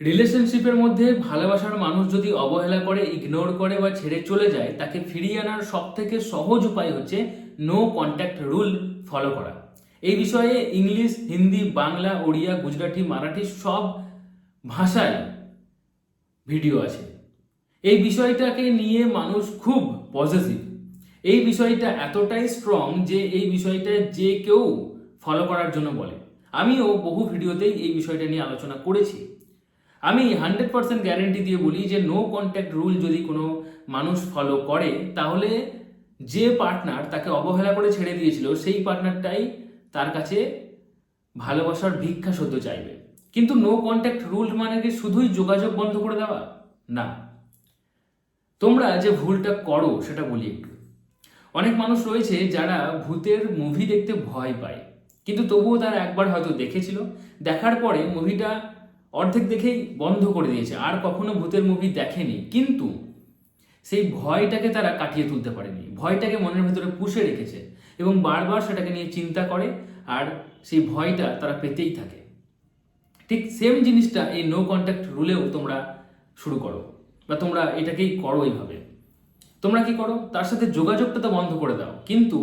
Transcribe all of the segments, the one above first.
রিলেশনশিপের মধ্যে ভালোবাসার মানুষ যদি অবহেলা করে ইগনোর করে বা ছেড়ে চলে যায়, তাকে ফিরিয়ে আনার সব থেকে সহজ উপায় হচ্ছে নো কন্ট্যাক্ট রুল ফলো করা। এই বিষয়ে ইংলিশ, হিন্দি, বাংলা, ওড়িয়া, গুজরাটি, মারাঠি সব ভাষায় ভিডিও আছে। এই বিষয়টাকে নিয়ে মানুষ খুব পজিটিভ এই বিষয়টা এতটাই স্ট্রং যে এই বিষয়টা যে কেউ ফলো করার জন্য বলে। আমিও বহু ভিডিওতেই এই বিষয়টা নিয়ে আলোচনা করেছি। আমি হান্ড্রেড পার্সেন্ট গ্যারেন্টি দিয়ে বলি যে নো কন্ট্যাক্ট রুল যদি কোনো মানুষ ফলো করে, তাহলে যে পার্টনার তাকে অবহেলা করে ছেড়ে দিয়েছিল, সেই পার্টনারটাই তার কাছে ভালোবাসার ভিক্ষা সদ্য চাইবে। কিন্তু নো কন্ট্যাক্ট রুল মানে কি শুধুই যোগাযোগ বন্ধ করে দেওয়া? না। তোমরা যে ভুলটা করো, সেটা বলি একটু। অনেক মানুষ রয়েছে যারা ভূতের মুভি দেখতে ভয় পায়। কিন্তু তবুও তারা একবার হয়তো দেখেছিল। দেখার পরে মুভিটা অর্ধেক দেখেই বন্ধ করে দিয়েছে। আর কখনো ভূতের মুভি দেখেনি। কিন্তু সেই ভয়টাকে তারা কাটিয়ে তুলতে পারেনি। ভয়টাকে মনের ভেতরে পুষে রেখেছে এবং বারবার সেটাকে নিয়ে চিন্তা করে আর সেই ভয়টা তারা পেতেই থাকে। ঠিক সেম জিনিসটা এই নো কন্ট্যাক্ট রুলেও তোমরা শুরু করো বা তোমরা এটাকেই করো এইভাবে। তোমরা কি করো? তার সাথে যোগাযোগটা তো বন্ধ করে দাও। কিন্তু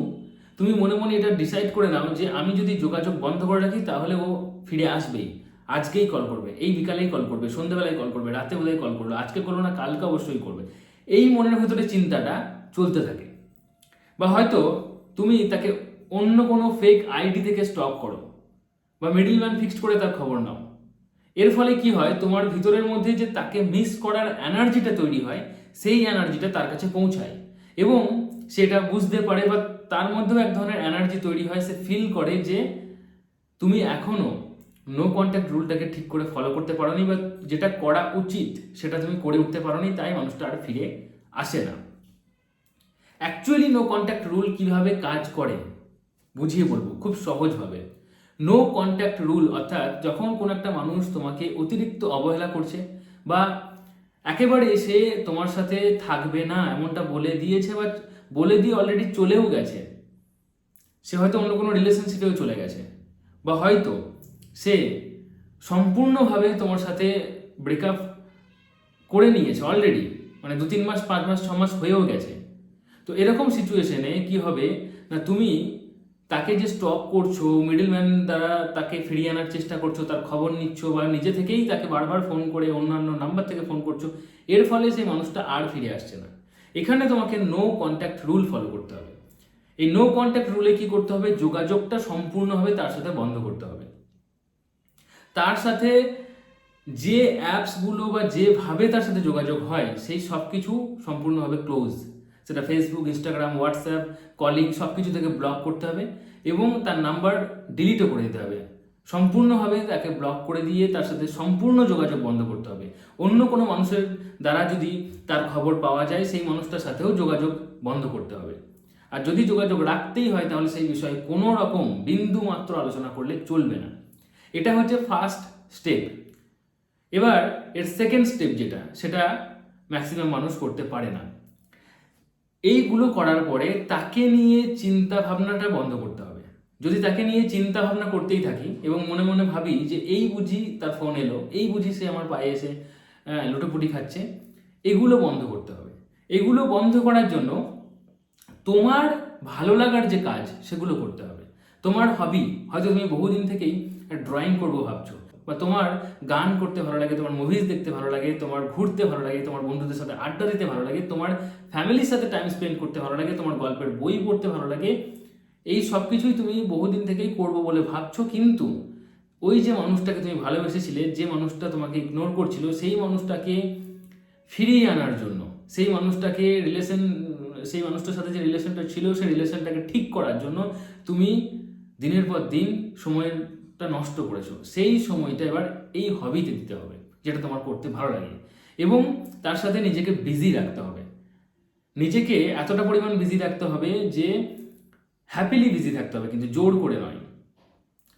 তুমি মনে মনে এটা ডিসাইড করে নাও যে আমি যদি যোগাযোগ বন্ধ করে রাখি তাহলে ও ফিরে আসবেই। আজকেই কল করবে, এই বিকালেই কল করবে, সন্ধ্যাবেলায় কল করবে, রাতে বেলায় কল করল আজকে করল না কালকে অবশ্যই করবে। এই মনের ভেতরে চিন্তাটা চলতে থাকে। বা হয়তো তুমি তাকে অন্য কোনো ফেক আইডি থেকে স্টক করো, বা মিডিলম্যান ফিক্সড করে তার খবর নাও। এর ফলে কি হয়? তোমার ভিতরের মধ্যে যে তাকে মিস করার এনার্জিটা তৈরি হয়, সেই এনার্জিটা তার কাছে পৌঁছায়। এবং সেটা বুঝতে পারে বা তার মধ্যেও এক ধরনের এনার্জি তৈরি হয়, সে ফিল করে যে তুমি এখনও নো কন্ট্যাক্ট রুলটাকে ঠিক করে ফলো করতে পারোনি বা যেটা করা উচিত, সেটা তুমি করে উঠতে পারোনি, তাই মানুষটা আর ফিরে আসে না। অ্যাকচুয়ালি নো কন্ট্যাক্ট রুল কীভাবে কাজ করে? বুঝিয়ে বলব, খুব সহজভাবে। নো কন্ট্যাক্ট রুল অর্থাৎ যখন কোনো একটা মানুষ তোমাকে অতিরিক্ত অবহেলা করছে বা একেবারে এসে তোমার সাথে থাকবে না, এমনটা বলে দিয়েছে বা বলে দিয়ে অলরেডি চলেও গেছে, সে হয়তো অন্য কোনো রিলেশনশিপেও চলে গেছে, বা হয়তো সে সম্পূর্ণভাবে তোমার সাথে ব্রেকআপ করে নিয়েছে অলরেডি মানে দু তিন মাস, পাঁচ মাস, ছ মাস হয়েও গেছে। তো এরকম সিচুয়েশনে কি হবে? না, তুমি তাকে যে স্টপ করছ মিডলম্যান দ্বারা তাকে ফিরিয়ে আনার চেষ্টা করছ, তার খবর নিচ্ছ বা নিজে থেকেই তাকে বারবার ফোন করে, অন্যান্য নাম্বার থেকে ফোন করছ, এর ফলে সেই মানুষটা আর ফিরে আসছে না। এখানে তোমাকে নো কন্ট্যাক্ট রুল ফলো করতে হবে। এই নো কন্ট্যাক্ট রুলে কি করতে হবে? যোগাযোগটা সম্পূর্ণভাবে তার সাথে বন্ধ করতে হবে। তার সাথে যে অ্যাপসগুলো বা যেভাবে তার সাথে যোগাযোগ হয়, সেই সব কিছু সম্পূর্ণভাবে ক্লোজ সেটা ফেসবুক ইনস্টাগ্রাম হোয়াটসঅ্যাপ কলিং সব কিছু থেকে ব্লক করতে হবে এবং তার নাম্বার ডিলিটও করে দিতে হবে। সম্পূর্ণভাবে তাকে ব্লক করে দিয়ে তার সাথে সম্পূর্ণ যোগাযোগ বন্ধ করতে হবে। অন্য কোনো মানুষের দ্বারা যদি তার খবর পাওয়া যায়, সেই মানুষটার সাথেও যোগাযোগ বন্ধ করতে হবে। আর যদি যোগাযোগ রাখতেই হয়, তাহলে সেই বিষয়ে কোনো রকম বিন্দু মাত্র আলোচনা করলে চলবে না। এটা হচ্ছে ফার্স্ট স্টেপ এবার এর সেকেন্ড স্টেপ যেটা, সেটা ম্যাক্সিমাম মানুষ করতে পারে না। এইগুলো করার পরে তাকে নিয়ে চিন্তা ভাবনাটা বন্ধ করতে হবে। যদি তাকে নিয়ে চিন্তা ভাবনা করতেই থাকি এবং মনে মনে ভাবি যে এই বুঝি তার ফোন এলো, এই বুঝি সে আমার পায়ে এসে লুটোপুটি খাচ্ছে, এগুলো বন্ধ করতে হবে। এগুলো বন্ধ করার জন্য তোমার ভালো লাগার যে কাজ, সেগুলো করতে হবে। তোমার হবি হয়তো তুমি বহুদিন থেকেই ড্রয়িং করব ভাবছ। বা তোমার গান করতে ভালো লাগে, তোমার মুভিজ দেখতে ভালো লাগে, তোমার ঘুরতে ভালো লাগে, তোমার বন্ধুদের সাথে আড্ডা দিতে ভালো লাগে, তোমার ফ্যামিলির সাথে টাইম স্পেন্ড করতে ভালো লাগে, তোমার গল্পের বই পড়তে ভালো লাগে, এই সব কিছুই তুমি বহুদিন থেকেই করব বলে ভাবছ, কিন্তু ওই যে মানুষটাকে তুমি ভালোবেসেছিলে, যে মানুষটা তোমাকে ইগনোর করছিল, সেই মানুষটাকে ফিরিয়ে আনার জন্য, সেই মানুষটাকে রিলেশন সেই মানুষটার সাথে যে রিলেশনটা ছিল, সেই রিলেশনটাকে ঠিক করার জন্য তুমি দিনের পর দিন সময়টা নষ্ট করেছ, সেই সময়টা এবার এই হবিতে দিতে হবে, যেটা তোমার করতে ভালো লাগে এবং তার সাথে নিজেকে বিজি রাখতে হবে। নিজেকে এতটা পরিমাণ বিজি রাখতে হবে যে হ্যাপিলি বিজি থাকতে হবে, কিন্তু জোর করে নয়।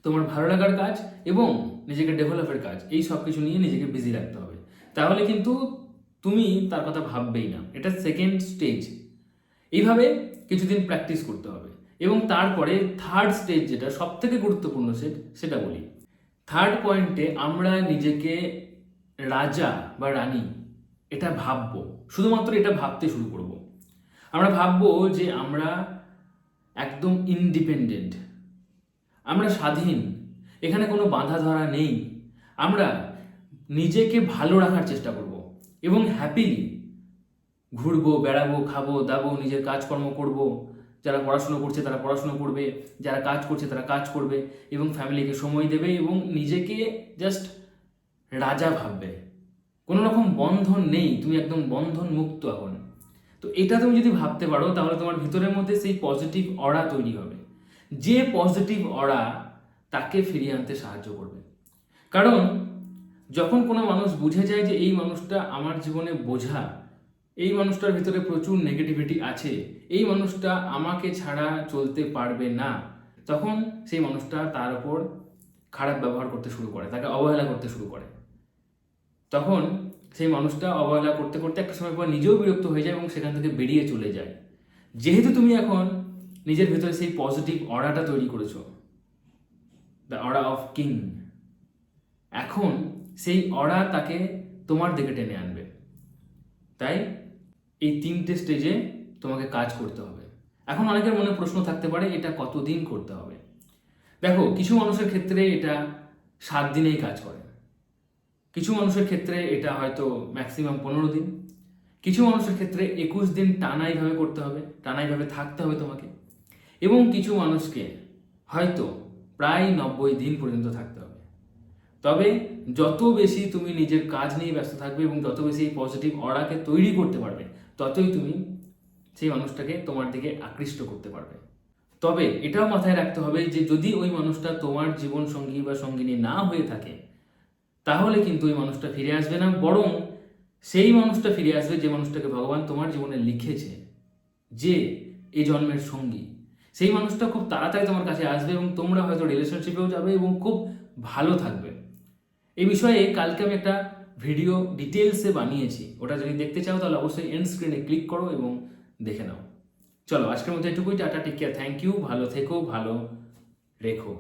তোমার ভালো লাগার কাজ এবং নিজেকে ডেভেলপের কাজ, এই সব কিছু নিয়ে নিজেকে বিজি রাখতে হবে। তাহলে কিন্তু তুমি তার কথা ভাববেই না। এটা সেকেন্ড স্টেজ এইভাবে কিছুদিন প্র্যাকটিস করতে হবে। এবং তারপরে থার্ড স্টেজ যেটা সব থেকে গুরুত্বপূর্ণ সেট সেটা বলি। থার্ড পয়েন্টে আমরা নিজেকে রাজা বা রানী এটা ভাববো, শুধুমাত্র এটা ভাবতে শুরু করব। আমরা ভাববো যে আমরা একদম ইন্ডিপেন্ডেন্ট আমরা স্বাধীন, এখানে কোনো বাধা ধরা নেই। আমরা নিজেকে ভালো রাখার চেষ্টা করব এবং হ্যাপিলি ঘুরবো, বেড়াবো, খাব, দাবো, নিজের কাজকর্ম করব। যারা পড়াশুনো করছে তারা পড়াশুনো করবে, যারা কাজ করছে তারা কাজ করবে এবং ফ্যামিলিকে সময় দেবে এবং নিজেকে জাস্ট রাজা ভাববে। কোনো রকম বন্ধন নেই, তুমি একদম বন্ধন মুক্ত এখন। তো এটা তুমি যদি ভাবতে পারো, তাহলে তোমার ভিতরের মধ্যে সেই পজিটিভ অরা তৈরি হবে। যে পজিটিভ অরা তাকে ফিরিয়ে আনতে সাহায্য করবে। কারণ যখন কোনো মানুষ বুঝে যায় যে এই মানুষটা আমার জীবনে বোঝা এই মানুষটার ভিতরে প্রচুর নেগেটিভিটি আছে। এই মানুষটা আমাকে ছাড়া চলতে পারবে না। তখন সেই মানুষটা তার উপর খারাপ ব্যবহার করতে শুরু করে, তাকে অবহেলা করতে শুরু করে। তখন সেই মানুষটা অবহেলা করতে করতে একটা সময় পর নিজেও বিরক্ত হয়ে যায় এবং সেখান থেকে বেরিয়ে চলে যায়। যেহেতু তুমি এখন নিজের ভিতরে সেই পজিটিভ অরাটা তৈরি করেছ দ্য অরা অফ কিং এখন সেই অরা তাকে তোমার দিকে টেনে আনবে। তাই এই তিনটে স্টেজে তোমাকে কাজ করতে হবে। এখন অনেকের মনে প্রশ্ন থাকতে পারে, এটা কতদিন করতে হবে? দেখো, কিছু মানুষের ক্ষেত্রে এটা সাত দিনেই কাজ করে। কিছু মানুষের ক্ষেত্রে এটা হয়তো ম্যাক্সিমাম পনেরো দিন। কিছু মানুষের ক্ষেত্রে একুশ দিন টানাইভাবে করতে হবে টানাইভাবে থাকতে হবে তোমাকে। এবং কিছু মানুষকে হয়তো প্রায় নব্বই দিন পর্যন্ত থাকতে হবে। তবে যত বেশি তুমি নিজের কাজ নিয়ে ব্যস্ত থাকবে এবং যত বেশি এই পজিটিভ অরাকে তৈরি করতে পারবে, ততই তুমি সেই মানুষটাকে তোমার দিকে আকৃষ্ট করতে পারবে। তবে এটাও মাথায় রাখতে হবে যে যদি ওই মানুষটা তোমার জীবন সঙ্গী বা সঙ্গিনী না হয়ে থাকে, তাহলে কিন্তু ওই মানুষটা ফিরে আসবে না। বরং সেই মানুষটা ফিরে আসবে যে মানুষটাকে ভগবান তোমার জীবনে লিখেছে যে এই জন্মের সঙ্গী। সেই মানুষটা খুব তাড়াতাড়ি তোমার কাছে আসবে এবং তোমরা হয়তো রিলেশনশিপেও যাবে এবং খুব ভালো থাকবে। এই বিষয়ে কালকে আমি একটা ভিডিও ডিটেলসে বানিয়েছি। ওটা যদি দেখতে চাও তাহলে অবশ্যই এন্ড স্ক্রিনে ক্লিক করো এবং দেখে নাও। চলো, আজকের মধ্যে এটুকুই, tata take care thank you ভালো থেকো, ভালো রেখো।